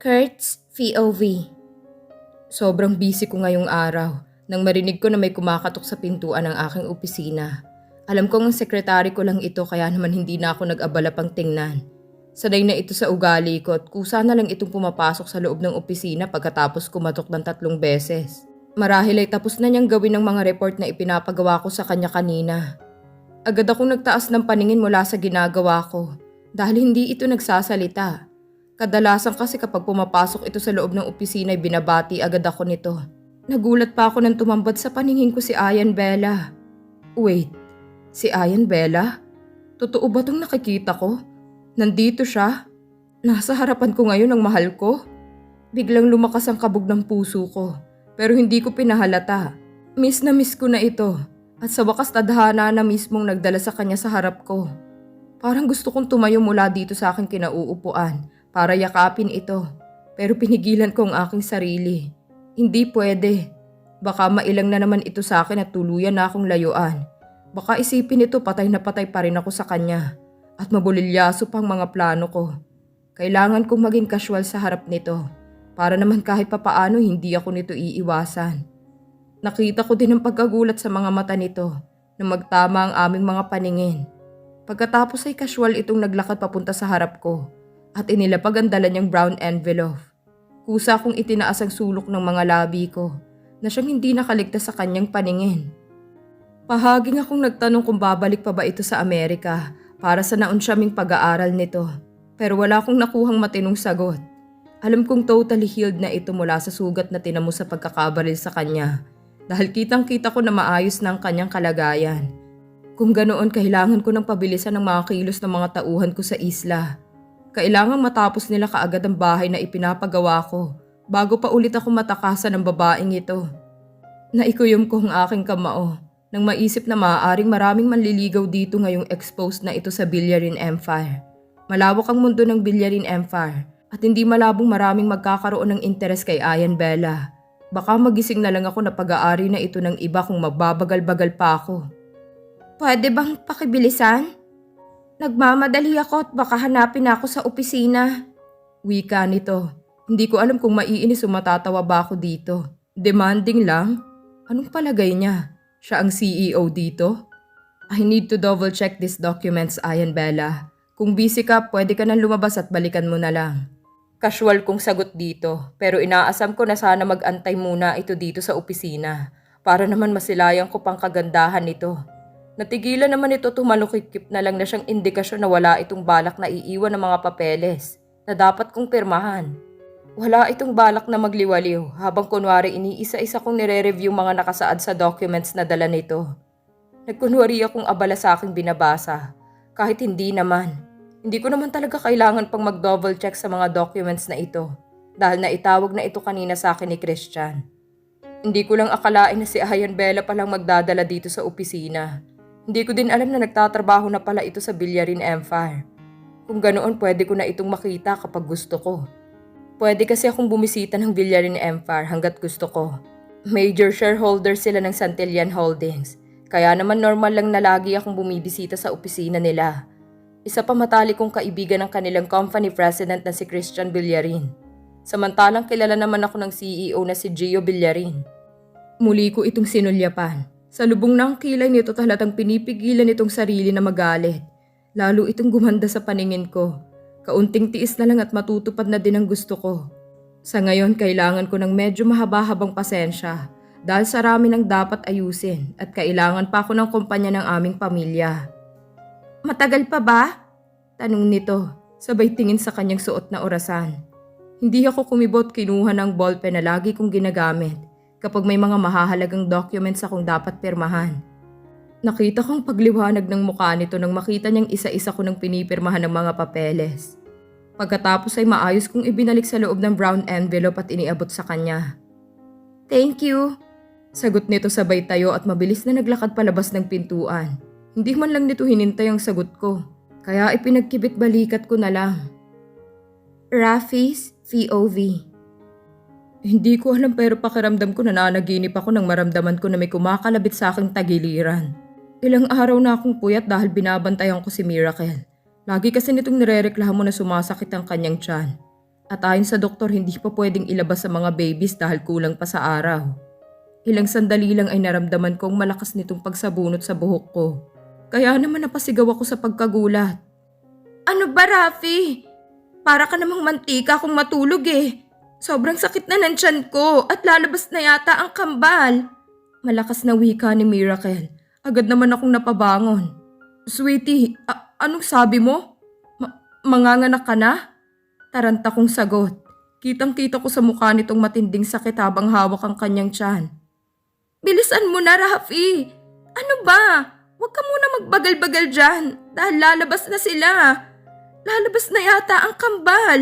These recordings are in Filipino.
Kurt's POV Sobrang busy ko ngayong araw nang marinig ko na may kumakatok sa pintuan ng aking opisina. Alam kong ang sekretary ko lang ito kaya naman hindi na ako nag-abala pang tingnan. Sanay na ito sa ugali ko at kusa na lang itong pumapasok sa loob ng opisina pagkatapos kumatok ng tatlong beses. Marahil ay tapos na niyang gawin ng mga report na ipinapagawa ko sa kanya kanina. Agad akong nagtaas ng paningin mula sa ginagawa ko dahil hindi ito nagsasalita. Kadalasan kasi kapag pumapasok ito sa loob ng opisina ay binabati agad ako nito. Nagulat pa ako nang tumambad sa paningin ko si Ayan Bella. Wait, si Ayan Bella? Totoo ba itong nakikita ko? Nandito siya? Nasa harapan ko ngayon ang mahal ko? Biglang lumakas ang kabog ng puso ko, pero hindi ko pinahalata. Miss na miss ko na ito, at sa wakas tadhana na mismong nagdala sa kanya sa harap ko. Parang gusto kong tumayo mula dito sa aking kinauupuan para yakapin ito, pero pinigilan ko ang aking sarili. Hindi pwede. Baka mailang na naman ito sa akin at tuluyan na akong layuan. Baka isipin ito patay na patay pa rin ako sa kanya at mabulilyaso pang mga plano ko. Kailangan kong maging casual sa harap nito para naman kahit papaano hindi ako nito iiwasan. Nakita ko din ang pagkagulat sa mga mata nito na magtama ang aming mga paningin. Pagkatapos ay casual itong naglakad papunta sa harap ko at inilapag ang dala niyang brown envelope. Kusa kong itinaas ang sulok ng mga labi ko na siyang hindi nakaligtas sa kanyang paningin. Pahaging akong nagtanong kung babalik pa ba ito sa Amerika para sa naunsyaming pag-aaral nito. Pero wala akong nakuhang matinong sagot. Alam kong totally healed na ito mula sa sugat na tinamo sa pagkakabaril sa kanya dahil kitang kita ko na maayos na ang kanyang kalagayan. Kung ganoon kailangan ko ng pabilisan ng mga kilos ng mga tauhan ko sa isla. Kailangan matapos nila kaagad ang bahay na ipinapagawa ko bago pa ulit ako matakasan ng babaeng ito. Naikuyom ko ang aking kamao nang maisip na maaaring maraming manliligaw dito ngayong exposed na ito sa Bilyarin Empire. Malawak ang mundo ng Bilyarin Empire at hindi malabong maraming magkakaroon ng interes kay Ayan Bella. Baka magising na lang ako na pag-aari na ito ng iba kung magbabagal-bagal pa ako. Pwede bang pakibilisan? Nagmamadali ako at baka hanapin ako sa opisina. Wika nito. Hindi ko alam kung maiinis o matatawa ba ako dito. Demanding lang? Anong palagay niya? Siya ang CEO dito? I need to double check these documents, Ayan Bella. Kung busy ka, pwede ka nang lumabas at balikan mo na lang. Casual kong sagot dito, pero inaasam ko na sana mag-antay muna ito dito sa opisina para naman masilayan ko pang kagandahan nito. Natigilan naman ito tumalukikip na lang na siyang indikasyon na wala itong balak na iiwan ng mga papeles na dapat kong pirmahan. Wala itong balak na magliwaliw habang kunwari iniisa-isa kong nire-review mga nakasaad sa documents na dala nito. Nagkunwari akong abala sa aking binabasa, kahit hindi naman. Hindi ko naman talaga kailangan pang mag-double check sa mga documents na ito dahil naitawag na ito kanina sa akin ni Christian. Hindi ko lang akalain na si Ayan Bella palang magdadala dito sa opisina. Hindi ko din alam na nagtatrabaho na pala ito sa Bilyarin Empire. Kung ganoon pwede ko na itong makita kapag gusto ko. Pwede kasi akong bumisita ng Bilyarin Empire hanggat gusto ko. Major shareholder sila ng Santillan Holdings. Kaya naman normal lang na lagi akong bumibisita sa opisina nila. Isa pa matali kong kaibigan ng kanilang company president na si Christian Villarin. Samantalang kilala naman ako ng CEO na si Gio Villarin. Muli ko itong sinulyapan. Sa lubong ng kilay nito talatang pinipigilan itong sarili na magalit. Lalo itong gumanda sa paningin ko. Kaunting tiis na lang at matutupad na din ang gusto ko. Sa ngayon kailangan ko ng medyo mahaba-habang pasensya dahil sa rami ng dapat ayusin at kailangan pa ako ng kumpanya ng aming pamilya. Matagal pa ba? Tanong nito, sabay tingin sa kanyang suot na orasan. Hindi ako kumibot kinuha ng ballpen na lagi kong ginagamit kapag may mga mahahalagang documents akong dapat pirmahan. Nakita kong pagliwanag ng mukha nito nang makita niyang isa-isa ko ng pinipirmahan ng mga papeles. Pagkatapos ay maayos kong ibinalik sa loob ng brown envelope at iniabot sa kanya. Thank you. Sagot nito sabay tayo at mabilis na naglakad palabas ng pintuan. Hindi man lang nito hinintay ang sagot ko. Kaya ipinagkibit balikat ko na lang. Rafi's VOV Hindi ko alam pero pakiramdam ko nananaginip ako nang maramdaman ko na may kumakalabit sa aking tagiliran. Ilang araw na akong puyat dahil binabantayan ko si Miracle. Lagi kasi nitong nirereklamo na sumasakit ang kanyang tiyan. At ayon sa doktor, hindi pa pwedeng ilabas sa mga babies dahil kulang pa sa araw. Ilang sandali lang ay naramdaman kong malakas nitong pagsabunot sa buhok ko. Kaya naman napasigaw ako sa pagkagulat. Ano ba, Rafi? Para ka namang mantika kung matulog eh. Sobrang sakit na ng tiyan ko at lalabas na yata ang kambal. Malakas na wika ni Miracle. Agad naman akong napabangon. Sweetie, a- anong sabi mo? Ma- manganganak ka na? Taranta kong sagot. Kitang-kita ko sa mukha nitong matinding sakit habang hawak ang kanyang tiyan. Bilisan mo na, Rafi! Ano ba? Huwag ka muna magbagal-bagal dyan dahil lalabas na sila. Lalabas na yata ang kambal.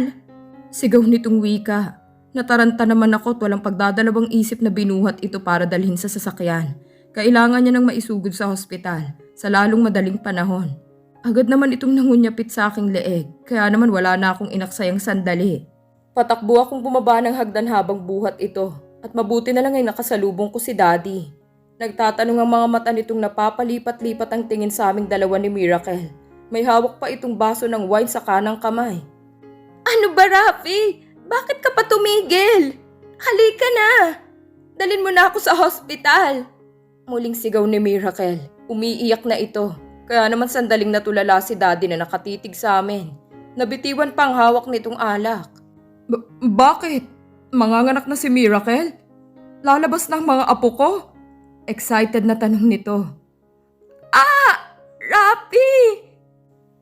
Sigaw nitong wika. Nataranta naman ako at walang pagdadalawang isip na binuhat ito para dalhin sa sasakyan. Kailangan niya nang maisugod sa hospital sa lalong madaling panahon. Agad naman itong nangunyapit sa aking leeg, kaya naman wala na akong inaksayang sandali. Patakbo akong bumaba ng hagdan habang buhat ito at mabuti na lang ay nakasalubong ko si Daddy. Nagtatanong ang mga mata nitong napapalipat-lipat ang tingin sa aming dalawa ni Miracle. May hawak pa itong baso ng wine sa kanang kamay. Ano ba, Rafi? Bakit ka pa tumigil? Halika na! Dalin mo na ako sa hospital. Muling sigaw ni Miracle. Umiiyak na ito. Kaya naman sandaling natulala si Daddy na nakatitig sa amin. Nabitiwan pa ang hawak nitong alak. bakit? Manganganak na si Miracle? Lalabas na ang mga apo ko? Excited na tanong nito. Ah! Rapi!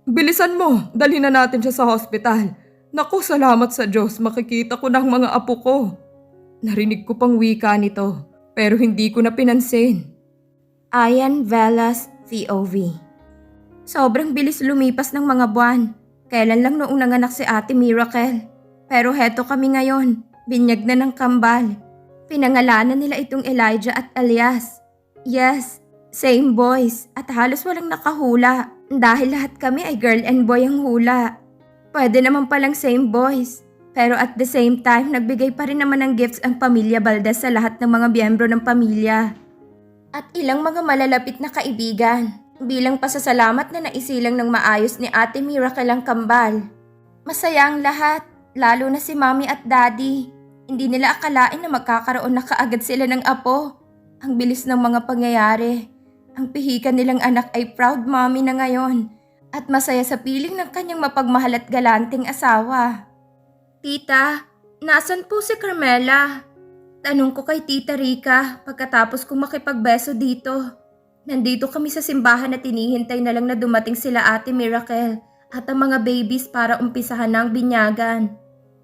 Bilisan mo, dalhin na natin siya sa hospital. Naku, salamat sa Diyos, makikita ko ng mga apo ko. Narinig ko pang wika nito, pero hindi ko na pinansin. Ayan Velas, VOV Sobrang bilis lumipas ng mga buwan. Kailan lang noong nanganak si Ate Miracle. Pero heto kami ngayon, binyag na ng kambal. Pinangalanan nila itong Elijah at Elias. Yes, same boys at halos walang nakahula dahil lahat kami ay girl and boy ang hula. Pwede naman palang same boys. Pero at the same time, nagbigay pa rin naman ng gifts ang pamilya Valdez sa lahat ng mga miyembro ng pamilya. At ilang mga malalapit na kaibigan. Bilang pasasalamat na naisilang ng maayos ni Ate Miracle ang kambal. Masaya ang lahat, lalo na si Mommy at Daddy. Hindi nila akalain na magkakaroon na kaagad sila ng apo. Ang bilis ng mga pangyayari. Ang pihikan nilang anak ay proud mommy na ngayon at masaya sa piling ng kanyang mapagmahal at galanting asawa. Tita, nasan po si Carmela? Tanong ko kay Tita Rika pagkatapos kong makipagbeso dito. Nandito kami sa simbahan at tinihintay na lang na dumating sila Ate Miracle at ang mga babies para umpisahan ng binyagan.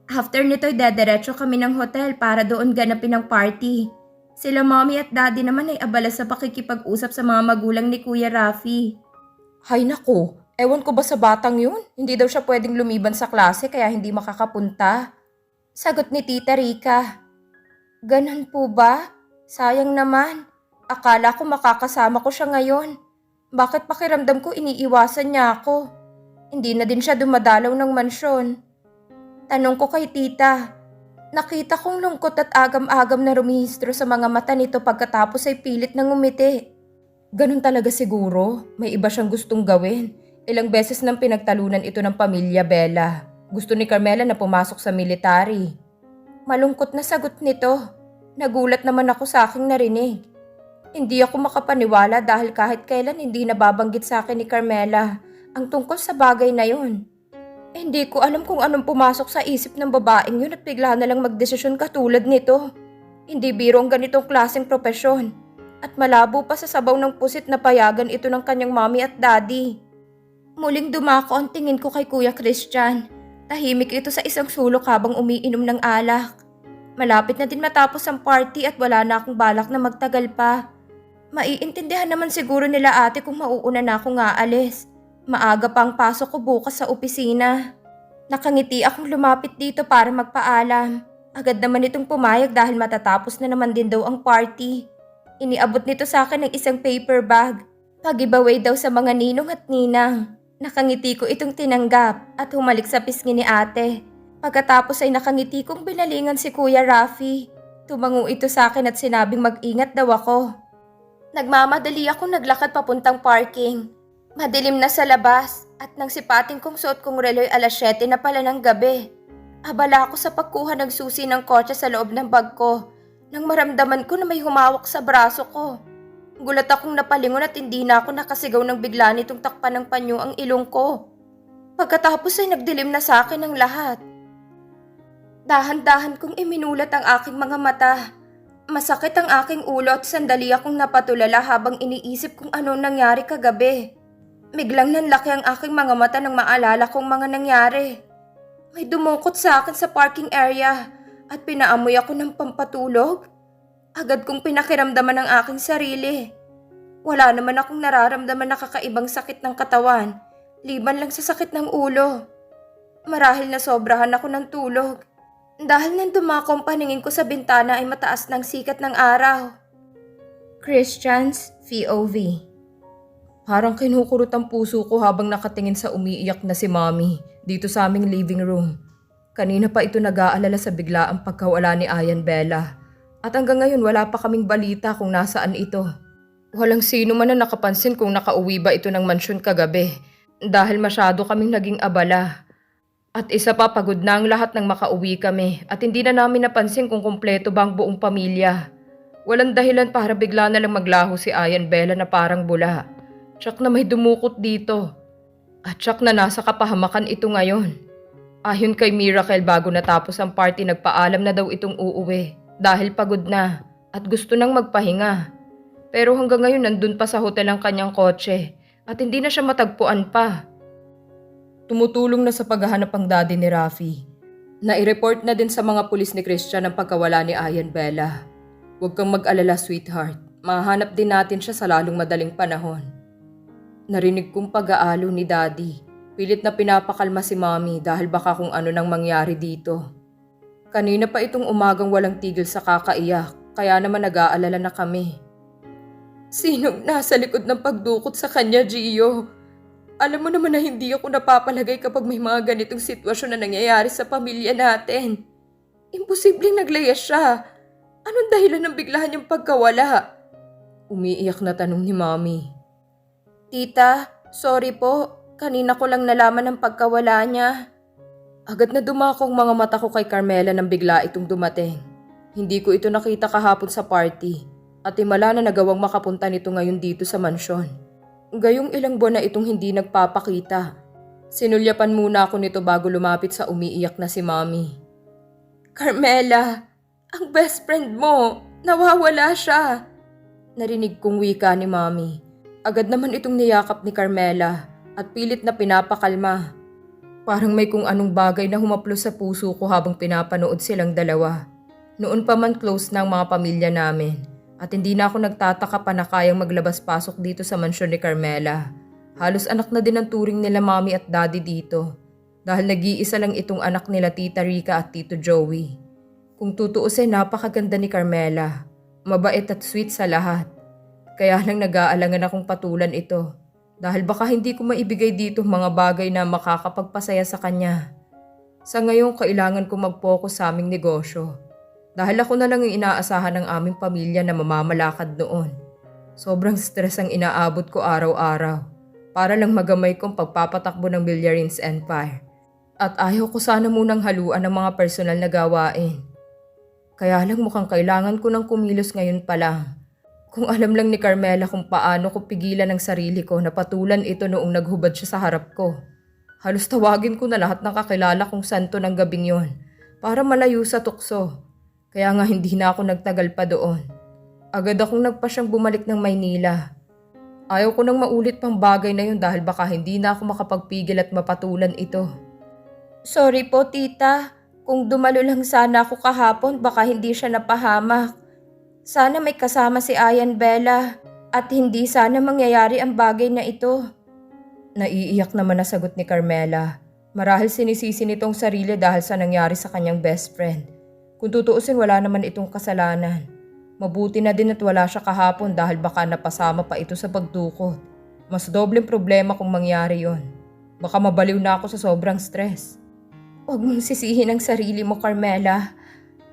After nito'y dederecho kami ng hotel para doon ganapin ang party. Sila mommy at daddy naman ay abala sa pakikipag-usap sa mga magulang ni Kuya Rafi. Hay nako, ewan ko ba sa batang yun? Hindi daw siya pwedeng lumiban sa klase kaya hindi makakapunta. Sagot ni Tita Rika. Ganon po ba? Sayang naman. Akala ko makakasama ko siya ngayon. Bakit pakiramdam ko iniiwasan niya ako? Hindi na din siya dumadalaw ng mansyon. Tanong ko kay tita. Nakita kong lungkot at agam-agam na rumihistro sa mga mata nito pagkatapos ay pilit na ngumiti. Ganun talaga siguro. May iba siyang gustong gawin. Ilang beses nang pinagtalunan ito ng pamilya Bella. Gusto ni Carmela na pumasok sa military. Malungkot na sagot nito. Nagulat naman ako sa aking narinig. Hindi ako makapaniwala dahil kahit kailan hindi nababanggit sa akin ni Carmela ang tungkol sa bagay na. Eh, hindi ko alam kung anong pumasok sa isip ng babaeng yun at bigla na lang magdesisyon katulad nito. Hindi biro ang ganitong klaseng propesyon. At malabo pa sa sabaw ng pusit na payagan ito ng kanyang mommy at daddy. Muling dumako ang tingin ko kay Kuya Christian. Tahimik ito sa isang sulok habang umiinom ng alak. Malapit na din matapos ang party at wala na akong balak na magtagal pa. Maiintindihan naman siguro nila ate kung mauuna na akong aalis. Maaga pa ang pasok ko bukas sa opisina. Nakangiti akong lumapit dito para magpaalam. Agad naman itong pumayag dahil matatapos na naman din daw ang party. Iniabot nito sa akin ng isang paper bag. Pag-giveaway daw sa mga ninong at ninang. Nakangiti ko itong tinanggap at humalik sa pisngi ni ate. Pagkatapos ay nakangiti kong binalingan si Kuya Rafi. Tumango ito sa akin at sinabing mag-ingat daw ako. Nagmamadali ako naglakad papuntang parking. Madilim na sa labas at nang sipating kong suot kong reloy alas 7 na pala ng gabi. Abala ako sa pagkuha ng susi ng kotse sa loob ng bag ko nang maramdaman ko na may humawak sa braso ko. Gulat akong napalingon at hindi na ako nakasigaw ng bigla nitong takpan ng panyo ang ilong ko. Pagkatapos ay nagdilim na sa akin ang lahat. Dahan-dahan kong iminulat ang aking mga mata. Masakit ang aking ulo at sandali akong napatulala habang iniisip kung anong nangyari kagabi. Biglang nanlaki ang aking mga mata nang maalala kong mga nangyari. May dumukot sa akin sa parking area at pinaamoy ako ng pampatulog. Agad kong pinakiramdaman ang aking sarili. Wala naman akong nararamdaman na kakaibang sakit ng katawan, liban lang sa sakit ng ulo. Marahil na sobrahan ako ng tulog. Dahil nang dumakong paningin ko sa bintana ay mataas ng sikat ng araw. Christian's POV Parang kinukurot ang puso ko habang nakatingin sa umiiyak na si Mommy dito sa aming living room. Kanina pa ito nag-aalala sa biglaang pagkawala ni Ayan Bella. At hanggang ngayon wala pa kaming balita kung nasaan ito. Walang sino man na nakapansin kung nakauwi ba ito ng mansyon kagabi dahil masyado kaming naging abala. At isa pa pagod na ang lahat ng makauwi kami at hindi na namin napansin kung kumpleto ba ang buong pamilya. Walang dahilan para bigla na lang maglaho si Ayan Bella na parang bula. Tsak na may dumukot dito. At tsak na nasa kapahamakan ito ngayon. Ayon kay Miracle bago natapos ang party nagpaalam na daw itong uuwi dahil pagod na at gusto nang magpahinga. Pero hanggang ngayon nandun pa sa hotel ang kanyang kotse at hindi na siya matagpuan pa. Tumutulong na sa paghahanap ang daddy ni Rafi. Nai-report na din sa mga pulis ni Christian ang pagkawala ni Ayan Bella. Huwag kang mag-alala sweetheart. Mahanap din natin siya sa lalong madaling panahon. Narinig kong pag-aalo ni daddy. Pilit na pinapakalma si mommy dahil baka kung ano nang mangyari dito. Kanina pa itong umagang walang tigil sa kakaiyak, kaya naman nag-aalala na kami. Sinong nasa likod ng pagdukot sa kanya, Gio? Alam mo naman na hindi ako napapalagay kapag may mga ganitong sitwasyon na nangyayari sa pamilya natin. Imposibleng naglayas siya. Anong dahilan ng bigla niyang pagkawala? Umiiyak na tanong ni Mommy. Tita, sorry po. Kanina ko lang nalaman ang pagkawala niya. Agad na dumakong mga mata ko kay Carmela nang bigla itong dumating. Hindi ko ito nakita kahapon sa party at himala na nagawang makapunta nito ngayon dito sa mansyon. Gayong ilang buwan na itong hindi nagpapakita. Sinulyapan muna ako nito bago lumapit sa umiiyak na si Mommy. Carmela, ang best friend mo, nawawala siya. Narinig kong wika ni Mommy. Agad naman itong niyakap ni Carmela at pilit na pinapakalma. Parang may kung anong bagay na humaplos sa puso ko habang pinapanood silang dalawa. Noon pa man close na ang mga pamilya namin at hindi na ako nagtataka pa na kayang maglabas-pasok dito sa mansyon ni Carmela. Halos anak na din ang turing nila mami at daddy dito dahil nag-iisa lang itong anak nila tita Rika at tito Joey. Kung tutuusin napakaganda ni Carmela, mabait at sweet sa lahat. Kaya lang nag-aalangan akong patulan ito dahil baka hindi ko maibigay dito mga bagay na makakapagpasaya sa kanya. Sa ngayon, kailangan ko mag-focus sa aming negosyo. Dahil ako na lang yung inaasahan ng aming pamilya na mamamalakad noon. Sobrang stress ang inaabot ko araw-araw para lang magamay kong pagpapatakbo ng Billiarins Empire. At ayaw ko sana munang haluan ng mga personal na gawain. Kaya lang mukhang kailangan ko ng kumilos ngayon pa lang. Kung alam lang ni Carmela kung paano ko pigilan ang sarili ko na patulan ito noong naghubad siya sa harap ko. Halos tawagin ko na lahat ng kakilala kong santo ng gabing yon para malayo sa tukso. Kaya nga hindi na ako nagtagal pa doon. Agad akong nagpasyang bumalik ng Maynila. Ayaw ko nang maulit pang bagay na yun dahil baka hindi na ako makapagpigil at mapatulan ito. Sorry po, tita. Kung dumalo lang sana ako kahapon, baka hindi siya napahamak. Sana may kasama si Ayan Bella at hindi sana mangyayari ang bagay na ito. Naiiyak naman na sagot ni Carmela. Marahil sinisisi nitong sarili dahil sa nangyari sa kanyang best friend. Kung tutuusin wala naman itong kasalanan. Mabuti na din at wala siya kahapon dahil baka napasama pa ito sa pagdukot. Mas dobleng problema kung mangyari yon. Baka mabaliw na ako sa sobrang stress. Huwag mong sisihin ang sarili mo, Carmela.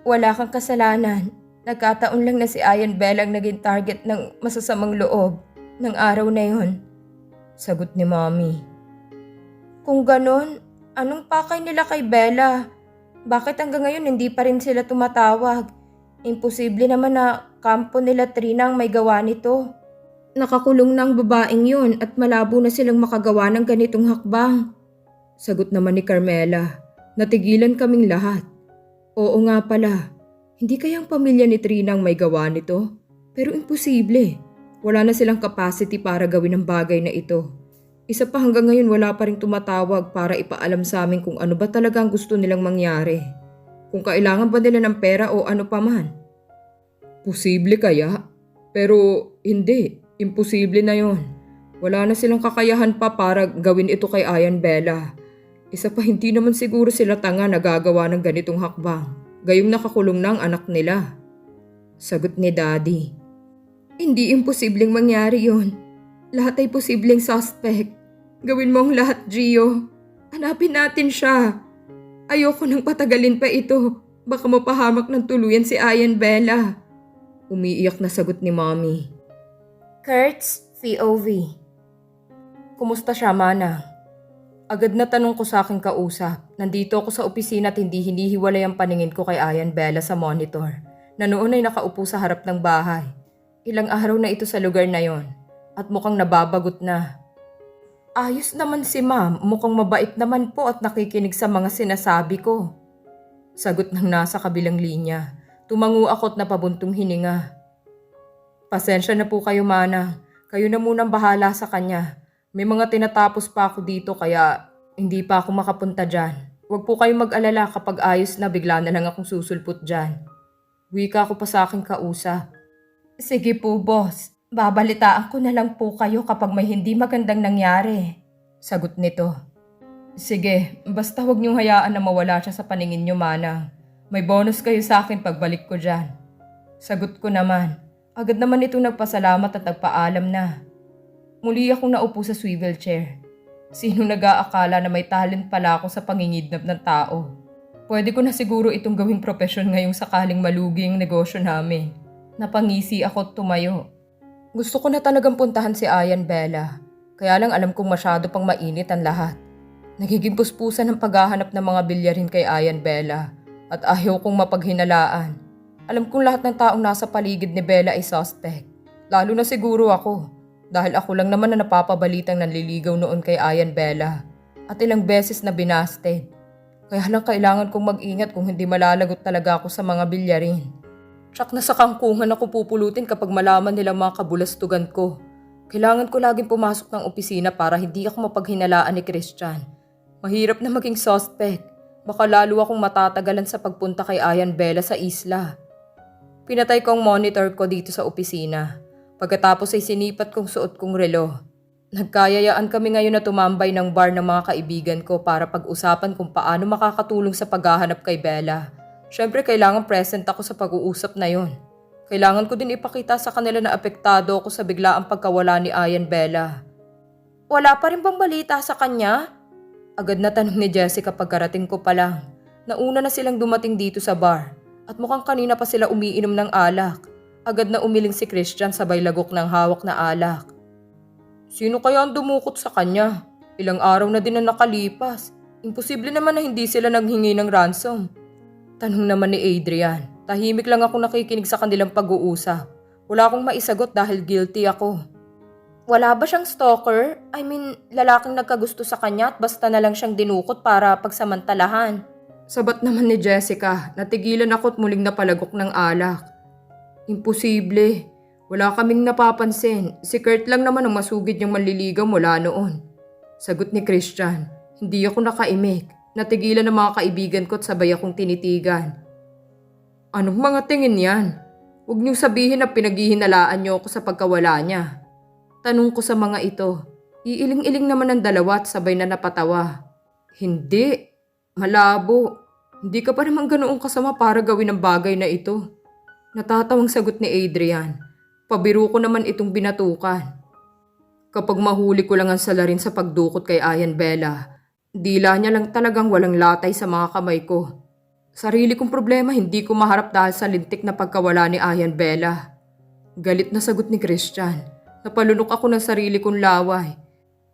Wala kang kasalanan. Nagkataon lang na si Ayan Bell ang naging target ng masasamang loob ng araw na yon. Sagot ni Mommy. Kung ganon, anong pakay nila kay Bella? Bakit hanggang ngayon hindi pa rin sila tumatawag? Imposible naman na kampo nila Trina ang may gawa nito. Nakakulong na ang babaeng yun at malabo na silang makagawa ng ganitong hakbang. Sagot naman ni Carmela. Natigilan kaming lahat. Oo nga pala. Hindi kayang pamilya ni Trina ang may gawa nito? Pero imposible. Wala na silang capacity para gawin ang bagay na ito. Isa pa hanggang ngayon wala pa rin tumatawag para ipaalam sa amin kung ano ba talaga ang gusto nilang mangyari. Kung kailangan ba nila ng pera o ano pa man. Posible kaya? Pero hindi. Imposible na yon. Wala na silang kakayahan pa para gawin ito kay Ayan Bella. Isa pa hindi naman siguro sila tanga na gagawa ng ganitong hakbang. Gayong nakakulong na anak nila. Sagot ni Daddy. Hindi imposibleng mangyari yon. Lahat ay posibleng suspect. Gawin mo ang lahat, Gio. Hanapin natin siya. Ayoko nang patagalin pa ito. Baka mapahamak ng tuluyan si Ayan Bella. Umiiyak na sagot ni Mommy. Kurtz, POV. Kumusta siya, Manang? Agad na tanong ko sa aking kausap. Nandito ako sa opisina at hindi hinihiwalay ang paningin ko kay Ayan Bella sa monitor na noon ay nakaupo sa harap ng bahay. Ilang araw na ito sa lugar na yon at mukhang nababagot na. Ayos naman si ma'am, mukhang mabait naman po at nakikinig sa mga sinasabi ko. Sagot ng nasa kabilang linya. Tumango ako at napabuntong hininga. Pasensya na po kayo, Manang. Kayo na munang bahala sa kanya. May mga tinatapos pa ako dito kaya hindi pa ako makapunta dyan. Huwag po kayong mag-alala kapag ayos na bigla na lang akong susulpot dyan. Wika ko pa sa aking kausap. Sige po, boss. Babalitaan ko na lang po kayo kapag may hindi magandang nangyari. Sagot nito. Sige, basta huwag niyong hayaan na mawala siya sa paningin niyo, Manang. May bonus kayo sa akin pagbalik ko dyan. Sagot ko naman. Agad naman ito nagpasalamat at nagpaalam na. Muli akong naupo sa swivel chair. Sino nag-aakala na may talent pala ako sa pangingidnap ng tao? Pwede ko na siguro itong gawing profesyon ngayong sakaling malugi ang negosyo namin. Napangisi ako at tumayo. Gusto ko na talagang puntahan si Ayan Bella. Kaya lang alam kong masyado pang mainit ang lahat. Nagiging puspusan ng paghahanap ng mga bilyarin kay Ayan Bella at ayaw kong mapaghinalaan. Alam kong lahat ng taong nasa paligid ni Bella ay suspect. Lalo na siguro ako. Dahil ako lang naman na napapabalitang nanliligaw noon kay Ayan Bella. At ilang beses na binasted. Kaya lang kailangan kong mag-ingat kung hindi malalagot talaga ako sa mga bilyarin. Tsak na sa kangkungan ako pupulutin kapag malaman nila mga kabulastugan ko. Kailangan ko laging pumasok ng opisina para hindi ako mapaghinalaan ni Christian. Mahirap na maging suspect. Baka lalo akong matatagalan sa pagpunta kay Ayan Bella sa isla. Pinatay ko ang monitor ko dito sa opisina. Pagkatapos ay sinipat kong suot kong relo. Nagkayayaan kami ngayon na tumambay ng bar ng mga kaibigan ko para pag-usapan kung paano makakatulong sa paghahanap kay Bella. Siyempre kailangan present ako sa pag-uusap na yon. Kailangan ko din ipakita sa kanila na apektado ako sa biglaang pagkawala ni Ayan Bella. Wala pa rin bang balita sa kanya? Agad na tanong ni Jessica pagkarating ko pa lang. Nauna na silang dumating dito sa bar at mukhang kanina pa sila umiinom ng alak. Agad na umiling si Christian sabay lagok ng hawak na alak. Sino kaya ang dumukot sa kanya? Ilang araw na din na nakalipas. Imposible naman na hindi sila naghingi ng ransom. Tanong naman ni Adrian. Tahimik lang ako nakikinig sa kanilang pag-uusap. Wala akong maisagot dahil guilty ako. Wala ba siyang stalker? I mean, lalaking nagkagusto sa kanya at basta na lang siyang dinukot para pagsamantalahan. Sabat naman ni Jessica, natigilan ako at muling napalagok ng alak. Imposible. Wala kaming napapansin. Si Kurt lang naman ang masugid niyang manliligaw mula noon. Sagot ni Christian. Hindi ako nakaimik. Natigilan ng mga kaibigan ko at sabay akong tinitigan. Anong mga tingin yan? Huwag niyong sabihin na pinaghihinalaan niyo ako sa pagkawala niya. Tanong ko sa mga ito. Iiling-iling naman ang dalawa at sabay na napatawa. Hindi. Malabo. Hindi ka pa naman ganoong kasama para gawin ang bagay na ito. Natatawang sagot ni Adrian. Pabiro ko naman itong binatukan. Kapag mahuli ko lang ang salarin sa pagdukot kay Ayan Bella, dila niya lang talagang walang latay sa mga kamay ko. Sarili kong problema hindi ko maharap dahil sa lintik na pagkawala ni Ayan Bella. Galit na sagot ni Christian. Napalunok ako ng sarili kong laway.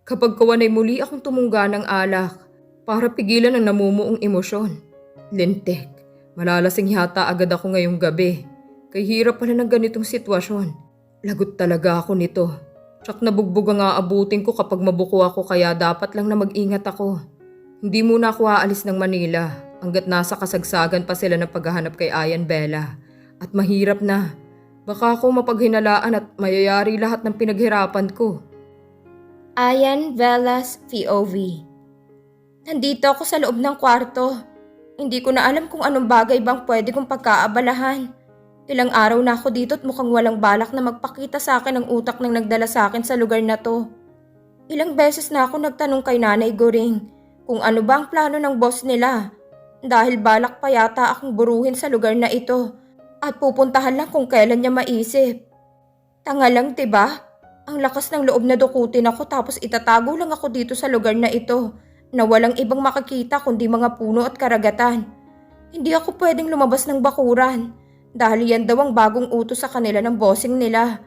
Kapag kawan ay muli akong tumungga ng alak para pigilan ang namumuong emosyon. Lintek, malalasing yata agad ako ngayong gabi. Kay hirap pala ng ganitong sitwasyon. Lagot talaga ako nito. Tsak nabugbog ang aabutin ko kapag mabuko ako kaya dapat lang na mag-ingat ako. Hindi muna ako aalis ng Manila hanggat nasa kasagsagan pa sila ng paghahanap kay Ayan Bella. At mahirap na. Baka ako mapaghinalaan at mayayari lahat ng pinaghirapan ko. Ayan Velas POV Nandito ako sa loob ng kwarto. Hindi ko na alam kung anong bagay bang pwede kong pagkaabalahan. Ilang araw na ako dito at mukhang walang balak na magpakita sa akin ang utak ng nagdala sa akin sa lugar na to. Ilang beses na ako nagtanong kay Nanay Goring kung ano ba ang plano ng boss nila. Dahil balak pa yata akong buruhin sa lugar na ito at pupuntahan lang kung kailan niya maisip. Tanga lang, ba? Ang lakas ng loob na dukutin ako tapos itatago lang ako dito sa lugar na ito na walang ibang makakita kundi mga puno at karagatan. Hindi ako pwedeng lumabas ng bakuran dahil yan daw ang bagong utos sa kanila ng bossing nila.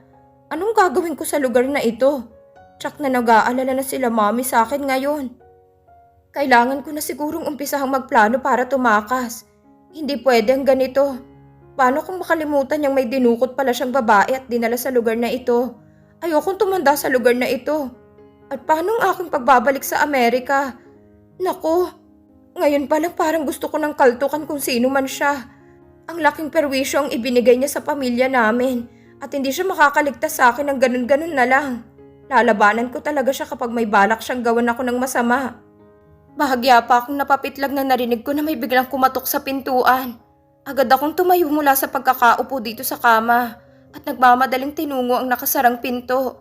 Anong gagawin ko sa lugar na ito? Tsak na nag-aalala na sila mami sa akin ngayon. Kailangan ko na sigurong umpisahang magplano para tumakas. Hindi pwede ang ganito. Paano kung makalimutan niyang may dinukot pala siyang babae at dinala sa lugar na ito? Ayokong tumanda sa lugar na ito. At paano ang aking pagbabalik sa Amerika? Nako, ngayon pa lang parang gusto ko ng kaltukan kung sino man siya. Ang laking perwisyo ang ibinigay niya sa pamilya namin at hindi siya makakaligtas sa akin ng ganun-ganun na lang. Lalabanan ko talaga siya kapag may balak siyang gawan ako ng masama. Bahagya pa akong napapitlag na narinig ko na may biglang kumatok sa pintuan. Agad akong tumayo mula sa pagkakaupo dito sa kama at nagmamadaling tinungo ang nakasarang pinto.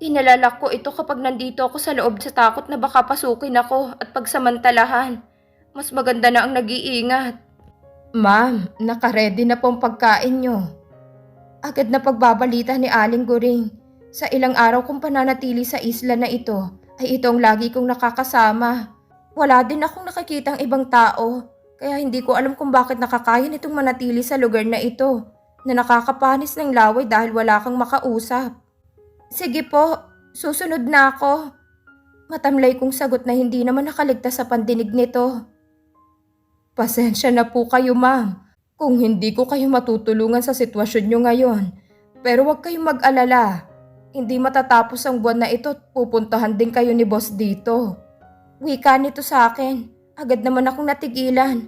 Inalalak ko ito kapag nandito ako sa loob sa takot na baka pasukin ako at pagsamantalahan. Mas maganda na ang nag-iingat. Ma'am, nakaredy na pong pagkain nyo. Agad na pagbabalita ni Aling Goring. Sa ilang araw kong pananatili sa isla na ito, ay ito ang lagi kong nakakasama. Wala din akong nakikitang ibang tao, kaya hindi ko alam kung bakit nakakaya nitong manatili sa lugar na ito, na nakakapanis ng laway dahil wala kang makausap. Sige po, susunod na ako. Matamlay kong sagot na hindi naman nakaligtas sa pandinig nito. Pasensya na po kayo ma'am kung hindi ko kayo matutulungan sa sitwasyon nyo ngayon. Pero huwag kayong mag-alala. Hindi matatapos ang buwan na ito at pupuntahan din kayo ni boss dito. Wika nito sa akin. Agad naman akong natigilan.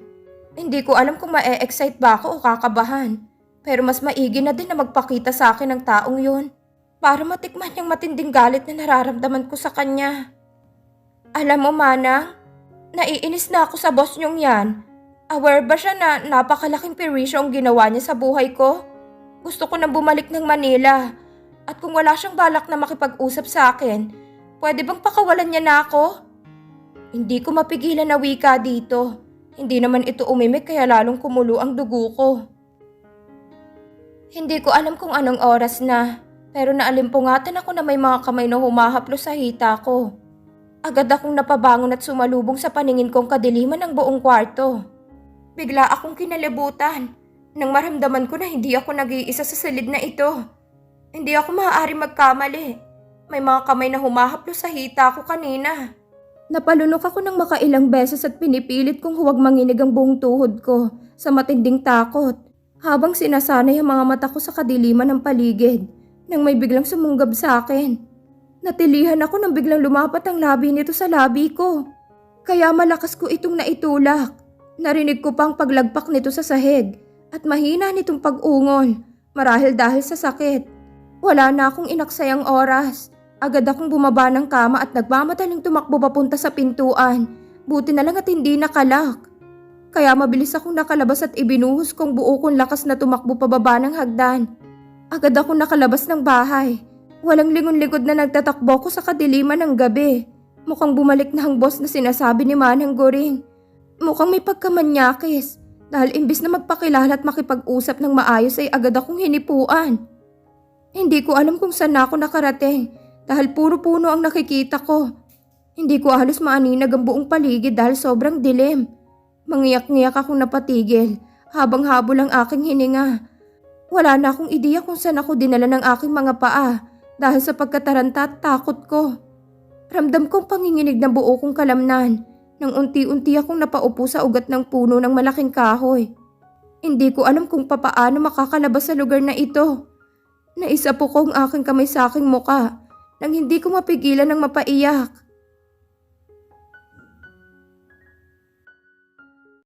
Hindi ko alam kung ma-excite ba ako o kakabahan. Pero mas maigi na din na magpakita sa akin ng taong yun. Para matikman yung matinding galit na nararamdaman ko sa kanya. Alam mo, Manang, naiinis na ako sa boss niyong yan. Aware ba siya na napakalaking perwisyo ang ginawa niya sa buhay ko? Gusto ko nang bumalik ng Manila. At kung wala siyang balak na makipag-usap sa akin, pwede bang pakawalan niya na ako? Hindi ko mapigilan na wika dito. Hindi naman ito umimik kaya lalong kumulo ang dugo ko. Hindi ko alam kung anong oras na, pero naalimpungatan ako na may mga kamay na humahaplo sa hita ko. Agad akong napabangon at sumalubong sa paningin kong kadiliman ng buong kwarto. Bigla akong kinalibutan nang maramdaman ko na hindi ako nag-iisa sa silid na ito. Hindi ako maaari magkamali. May mga kamay na humahaplo sa hita ko kanina. Napalunok ako ng makailang beses at pinipilit kong huwag manginig ang buong tuhod ko sa matinding takot habang sinasanay ang mga mata ko sa kadiliman ng paligid nang may biglang sumunggab sa akin. Natilihan ako nang biglang lumapat ang labi nito sa labi ko. Kaya malakas ko itong naitulak. Narinig ko pang paglagpak nito sa sahig at mahina nitong pag-ungol marahil dahil sa sakit. Wala na akong inaksayang oras. Agad akong bumaba ng kama at nagmamadaling tumakbo papunta sa pintuan. Buti na lang at hindi nakalak. Kaya mabilis akong nakalabas at ibinuhos kong buo kong lakas na tumakbo pababa ng hagdan. Agad akong nakalabas ng bahay. Walang lingon-likod na nagtatakbo ko sa kadiliman ng gabi. Mukhang bumalik na ang boss na sinasabi ni Manang Goring. Mukhang may pagkamanyakis dahil imbis na magpakilala at makipag-usap ng maayos ay agad akong hinipuan. Hindi ko alam kung saan ako nakarating dahil puro puno ang nakikita ko. Hindi ko halos maaninag ang buong paligid dahil sobrang dilim. Mangiyak-ngiyak akong napatigil habang habol ang aking hininga. Wala na akong ideya kung saan ako dinala ng aking mga paa dahil sa pagkataranta at takot ko. Ramdam kong panginginig ng buo kong kalamnan. Nang unti-unti akong napaupo sa ugat ng puno ng malaking kahoy. Hindi ko alam kung papaano makakalabas sa lugar na ito. Naisa ko ang aking kamay sa aking muka nang hindi ko mapigilan ng mapaiyak.